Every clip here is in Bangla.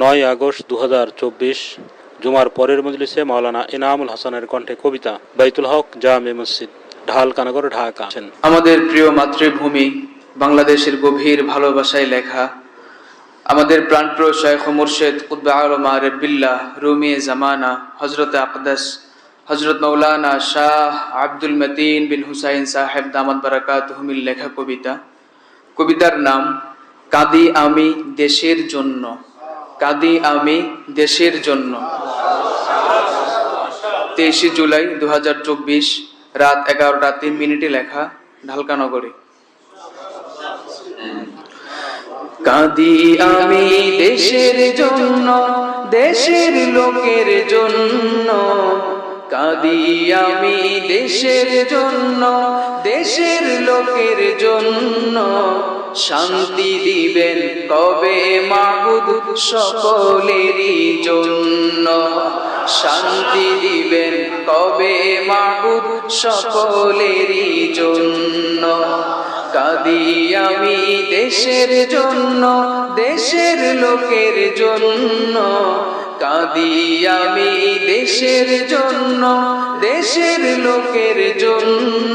নয় আগস্ট দু হাজার চব্বিশ, জুমার পরের মজলিসে মাওলানা ইনামুল হাসানের কণ্ঠে কবিতা, বাইতুল হক জামে মসজিদ, ঢাল কানাগর ঢাকা। আমাদের প্রিয় মাতৃভূমি, বাংলাদেশের গভীর ভালোবাসায় লেখা, আমাদের প্রাণপ্রিয় শাইখ মুর্শেদ উদ্বা আলম আরবিল্লাহ রুমি জামানা হজরত আকদাস হজরত মৌলানা শাহ আব্দুল মতিন বিন হুসাইন সাহেব দামাত বারাকাত হুমিল লেখা কবিতা। কবিতার নাম, কাঁদি আমি দেশের জন্য। কাঁদি আমি দেশের জন্য। তেইশে জুলাই দু হাজার চব্বিশ, রাত এগারোটা তিন মিনিটে লেখা ঢালকানগরে। কাঁদি আমি দেশের জন্য, দেশের লোকের জন্য। কাঁদি আমি দেশের জন্য, দেশের লোকের জন্য। শান্তি দিবেন কবে মাহুদ সকলেরই জন্য। শান্তি দিবেন কবে মাহুদ সকলেরই জন্য। কাঁদি আমি দেশের জন্য, দেশের লোকের জন্য। কাঁদি আমি দেশের জন্য, দেশের লোকের জন্য।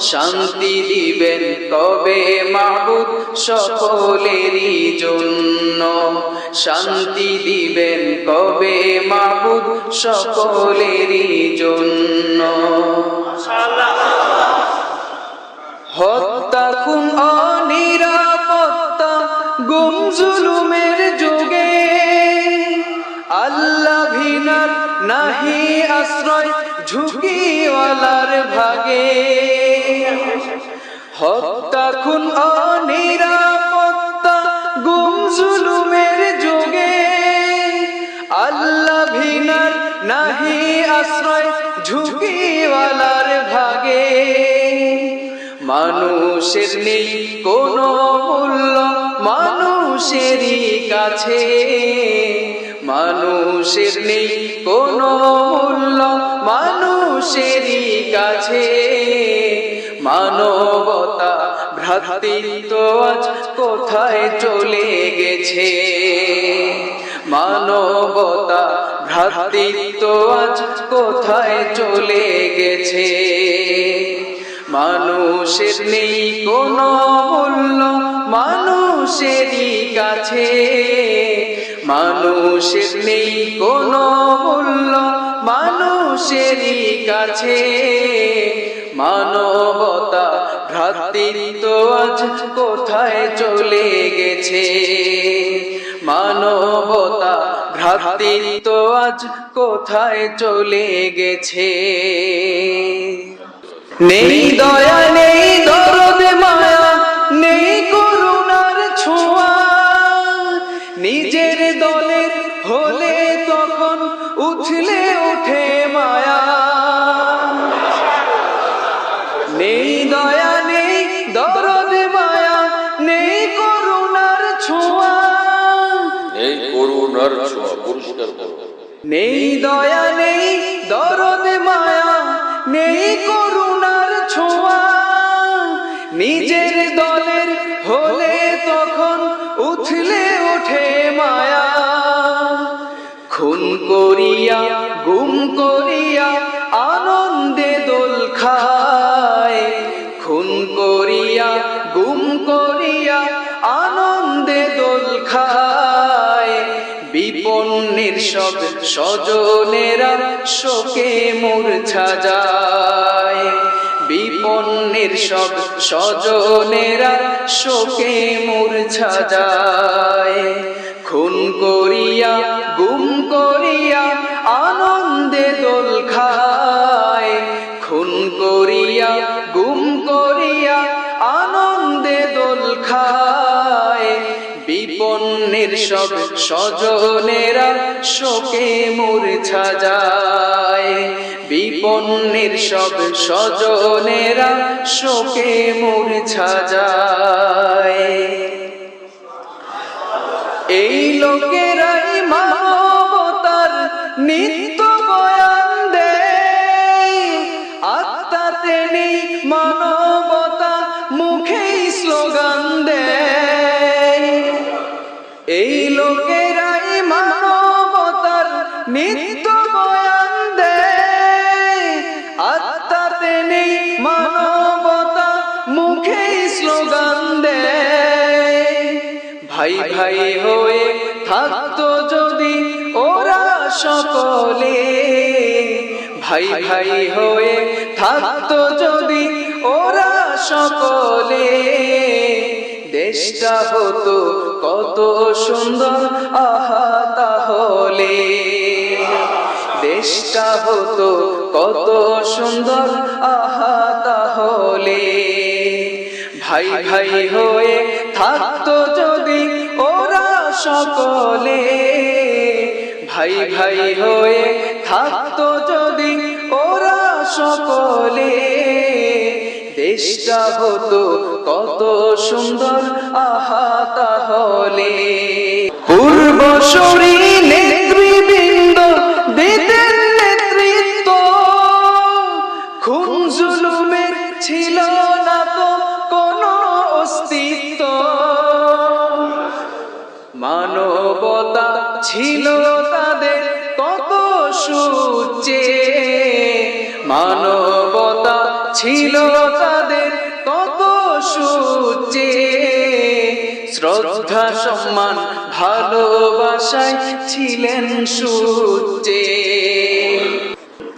শান্তি দিবেন কবে মাহুদ সকলেরই জন্য। শান্তি দিবেন কবে মাহুদ সকলেরই জন্য। হত্যা, খুন, অনিরাপত্তা, গুম জুলুমের নাহি আশ্রয় ঝুঁকিওয়ালার ভাগে। হত্যা খুন, অনিরাপত্তা, গুম, জুলুমের যুগে। আল্লাহ ভিনার নাহি আশ্রয় ঝুঁকিওয়ালার ভাগে। মানুষের নেই কোনো মূল্য, মানুষেরই কাছে। মানুষের নেই কোনো মূল্য মানুষেরই কাছে। মানবতা ভ্রাতৃত্ব আজ কোথায় চলে গেছে? মানবতা ভ্রাতৃত্ব আজ কোথায় চলে গেছে? মানুষের নেই কোনো মূল্য মানুষেরই কাছে। মানুষের নেই কোনো মূল্য, মানুষেরই কাছে। মানবতা ভ্রাতৃত্ব আজ কোথায় চলে গেছে? মানবতা ভ্রাতৃত্ব আজ কোথায় চলে গেছে? নেই দয়া, নেই দরদ ছোঁয়া করো। নেই দয়া নেই দরদ মায়া নেই করুণার ছোঁয়া। নিজের দলের হলে তখন উঠলে ওঠে মায়া। খুন করিয়া গুম করিয়া আনন্দে দোল খায়। খুন করিয়া গুম করিয়া আনন্দে দোল খায়। বিপন্নের সব স্বজনেরা শোকে মূর্ছা যায়। বিপন্নের সব স্বজনেরা শোকে মূর্ছা যায়। খুন করিয়া, গুম করিয়া আনন্দে দোল খায়। সব স্বজনেরা শোকে মূর্ছা যায়। বিপন্নের সব স্বজনেরা শোকে মূর্ছা যায়। এই লোকেরাই মানবতার নিত্য বয়ান। মুখে স্লোগান দেয়। ভাই ভাই হয়ে থাকতো যদি ওরা সকলে। ভাই ভাই হয়ে থাকতো যদি ওরা সকলে। দেশটা হতো কত সুন্দর, আহা তাহলে। দেশটা হতো কত সুন্দর, আহা তাহলে। ভাই ভাই হয়ে থাকতো যদি ওরা সকলে। ভাই ভাই হয়ে থাকতো যদি ওরা সকলে। দেশটা হতো কত সুন্দর, আহা তাহলে। খুন জুলুমের ছিল ছিল তাদের কত সুচে। মানবতা ছিল তাদের কত সুচে। শ্রদ্ধা, সম্মান, ভালোবাসায় ছিলেন সুচে।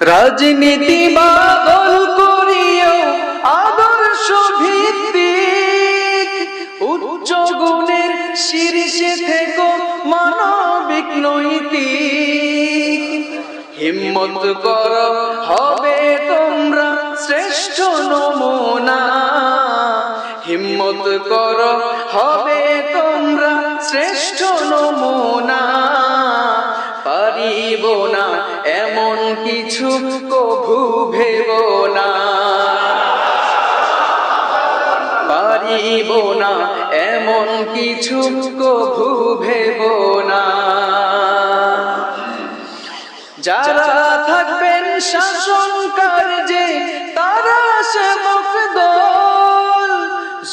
রাজনীতি, বাদল করিও আদর্শ ভিত্তিক হিম্মত কর, হবে তোমরা শ্রেষ্ঠ নমুনা। হিম্মত কর, হবে তোমরা শ্রেষ্ঠ নমুনা। পারিব না এমন কিছু, কভু ভেব না। পারিব না এমন কিছু, কভু ভেব না। যারা থাকবেন শাসন কার্যে তারা সেবক দল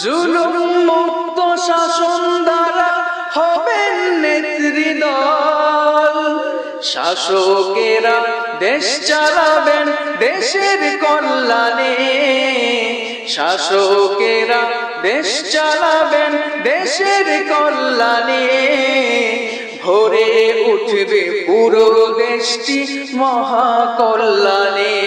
জুলুম মুক্ত শাসন দ্বারা হবেন নেত্রী দল। শাসকেরা দেশ চালাবেন দেশের কল্যাণে। শাসকেরা দেশ চালাবেন দেশের কল্যাণে। ভরে উঠবে পুরো দেশটি মহাকল্যাণে।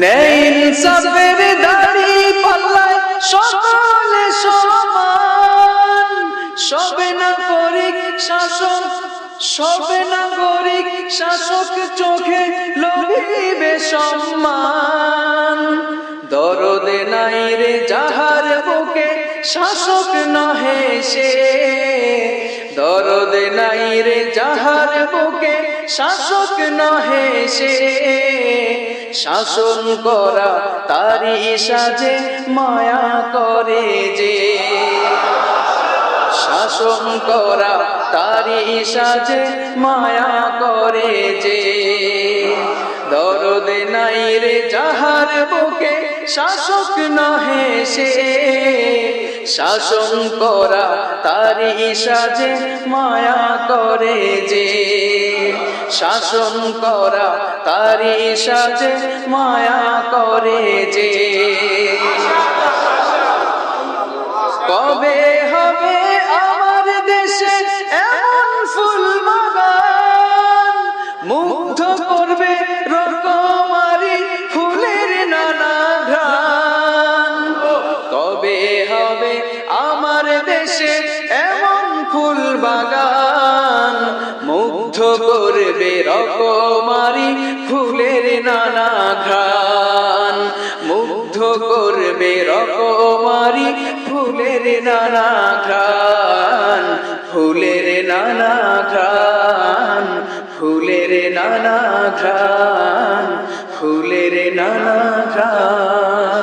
ন্যায় ইনসাফের দাড়ি পাল্লায় সকলে সমান। সবে নাগরিক শাসক, সবে নাগরিক শাসক চোখে লভিবে সম্মান। দরদে নাই রে যাহার বুকে শাসক নহে সে। দরদ নাই রে যাহার বুকে শাসক নহে সে। শাসন করা তারি সাজে মায়া করে যে। শাসন করা তারি সাজে মায়া করে যে। দরদ নাই রে যাহার বুকে, শাসক নহে সে। শাসন করা তারি সাজে মায়া করে যে। শাসন করা তারি সাজে মায়া করে যে। রকমারি ফুলের নানা ঘ্রাণ, মুগ্ধ করবে রকমারি ফুলের নানা ঘ্রাণ, ফুলের নানা ঘ্রাণ, ফুলের নানা ঘ্রাণ, ফুলের নানা ঘ্রাণ।